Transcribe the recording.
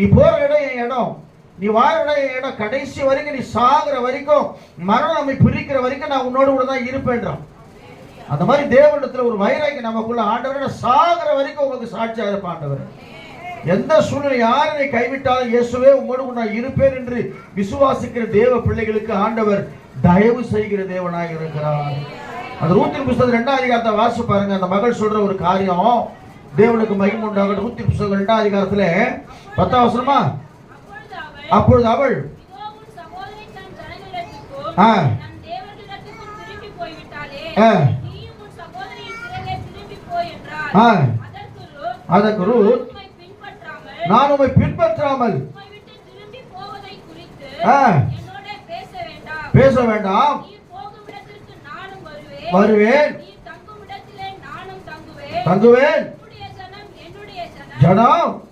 நீ போற இடம் என் இடம். நீ வாழ இடம் என் இடம். கடைசி வரைக்கும் நீ சாகுற வரைக்கும் மரணம் நம்மை பிரிக்கிற வரைக்கும் நான் உன்னோடு கூட தான் இருப்பேன்றான். அந்த மாதிரி தேவனிடத்துல ஒரு வைராக்கி நமக்குள்ள ஆண்டவர் சாகுற வரைக்கும் உங்களுக்கு சாட்சியா இருப்பாண்டவர் எந்த சூழ்நிலை யார் என்னை கைவிட்டாலும் இயேசுவே உங்களோடு நான் இருப்பேன் என்று விசுவாசிக்கிற தேவ பிள்ளைகளுக்கு ஆண்டவர் தயவு செய்கிற தேவனாக இருக்கிறார். அந்த ரூத்தின் புஸ்தகம் ரெண்டாம் அதிகாரத்தை வாசி பாருங்க. அந்த மகள் சொல்ற ஒரு காரியம் தேவனுக்கு மகிமை உண்டாகட்டும். ரூத்தின் புஸ்தகம் ரெண்டாம் அதிகாரத்துல. பத்தாம் வசனமா? அப்பொழுது அவள் ஆ. அதற்கு ரூத், நான் உம்மை பின்பற்றாமல் பேச வேண்டாம். வருவேன். தங்குவேன். தங்குவேன்